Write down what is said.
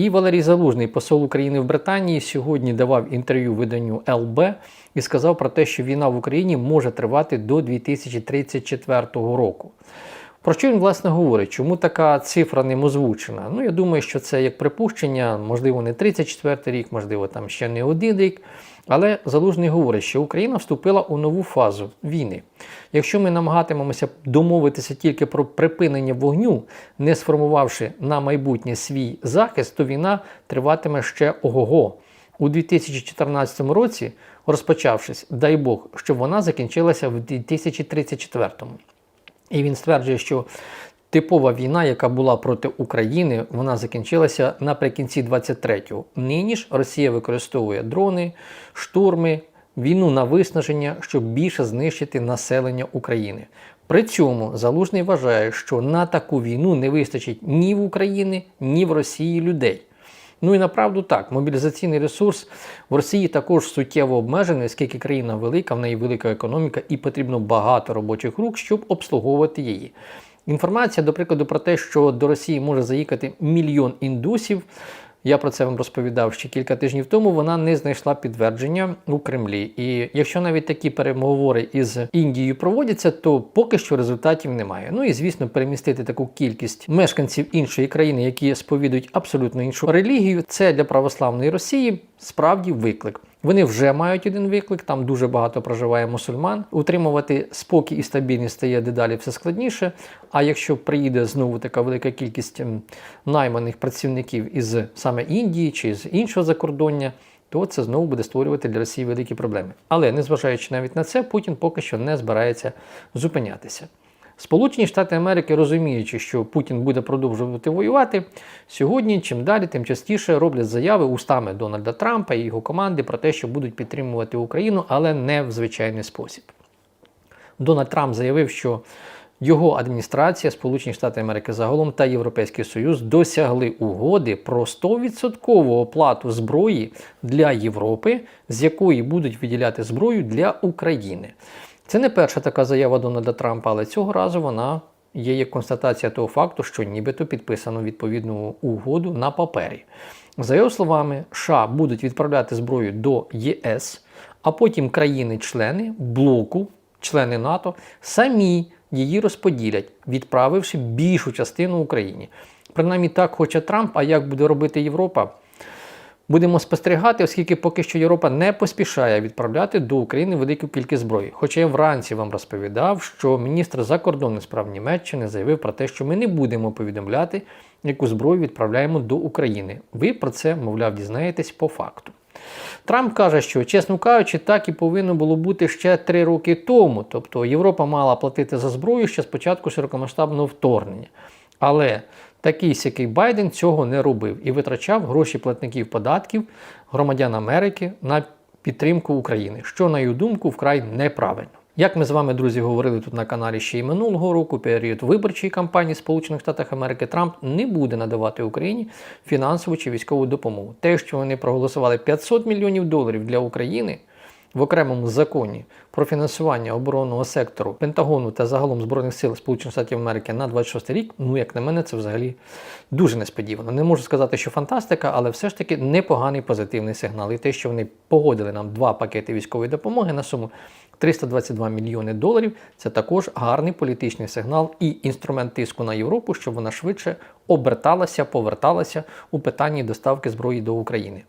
І Валерій Залужний, посол України в Британії, сьогодні давав інтерв'ю виданню ЛБ і сказав про те, що війна в Україні може тривати до 2034 року. Про що він власне говорить? Чому така цифра ним озвучена? Ну, я думаю, що це як припущення, можливо, не 34 рік, можливо, там ще не один рік. Але Залужний говорить, що Україна вступила у нову фазу війни. Якщо ми намагатимемося домовитися тільки про припинення вогню, не сформувавши на майбутнє свій захист, то війна триватиме ще ого-го. У 2014 році, розпочавшись, дай Бог, щоб вона закінчилася в 2034. І він стверджує, що типова війна, яка була проти України, вона закінчилася наприкінці 23-го. Нині ж Росія використовує дрони, штурми, війну на виснаження, щоб більше знищити населення України. При цьому Залужний вважає, що на таку війну не вистачить ні в Україні, ні в Росії людей. Ну і направду так, мобілізаційний ресурс в Росії також суттєво обмежений, оскільки країна велика, в неї велика економіка і потрібно багато робочих рук, щоб обслуговувати її. Інформація, до прикладу, про те, що до Росії може заїхати мільйон індусів. Я про це вам розповідав ще кілька тижнів тому. Вона не знайшла підтвердження у Кремлі. І якщо навіть такі переговори із Індією проводяться, то поки що результатів немає. Ну і звісно, перемістити таку кількість мешканців іншої країни, які сповідують абсолютно іншу релігію, це для православної Росії справді виклик. Вони вже мають один виклик, там дуже багато проживає мусульман. Утримувати спокій і стабільність стає дедалі все складніше. А якщо приїде знову така велика кількість ем, найманих працівників із саме Індії чи з іншого закордоння, то це знову буде створювати для Росії великі проблеми. Але незважаючи навіть на це, Путін поки що не збирається зупинятися. Сполучені Штати Америки, розуміючи, що Путін буде продовжувати воювати, сьогодні чим далі, тим частіше роблять заяви устами Дональда Трампа і його команди про те, що будуть підтримувати Україну, але не в звичайний спосіб. Дональд Трамп заявив, що його адміністрація, Сполучені Штати Америки загалом та Європейський Союз досягли угоди про 100% оплату зброї для Європи, з якої будуть виділяти зброю для України. Це не перша така заява Дональда Трампа, але цього разу вона є як констатація того факту, що нібито підписано відповідну угоду на папері. За його словами, США будуть відправляти зброю до ЄС, а потім країни-члени блоку, члени НАТО, самі її розподілять, відправивши більшу частину Україні. Принаймні так хоче Трамп, а як буде робити Європа? Будемо спостерігати, оскільки поки що Європа не поспішає відправляти до України велику кількість зброї. Хоча я вранці вам розповідав, що міністр закордонних справ Німеччини заявив про те, що ми не будемо повідомляти, яку зброю відправляємо до України. Ви про це, мовляв, дізнаєтесь по факту. Трамп каже, що, чесно кажучи, так і повинно було бути ще три роки тому. Тобто Європа мала платити за зброю ще з початку широкомасштабного вторгнення. Але такий сякий Байден цього не робив і витрачав гроші платників податків громадян Америки на підтримку України, що, на його думку, вкрай неправильно. Як ми з вами, друзі, говорили тут на каналі ще й минулого року, період виборчої кампанії Сполучених Штатів Америки, Трамп не буде надавати Україні фінансову чи військову допомогу. Те, що вони проголосували 500 мільйонів доларів для України в окремому законі про фінансування оборонного сектору Пентагону та загалом Збройних сил Сполучених Штатів Америки на 26 рік, ну як на мене, це взагалі дуже несподівано. Не можу сказати, що фантастика, але все ж таки непоганий позитивний сигнал. І те, що вони погодили нам два пакети військової допомоги на суму 322 мільйони доларів, це також гарний політичний сигнал і інструмент тиску на Європу, щоб вона швидше оберталася, поверталася у питанні доставки зброї до України.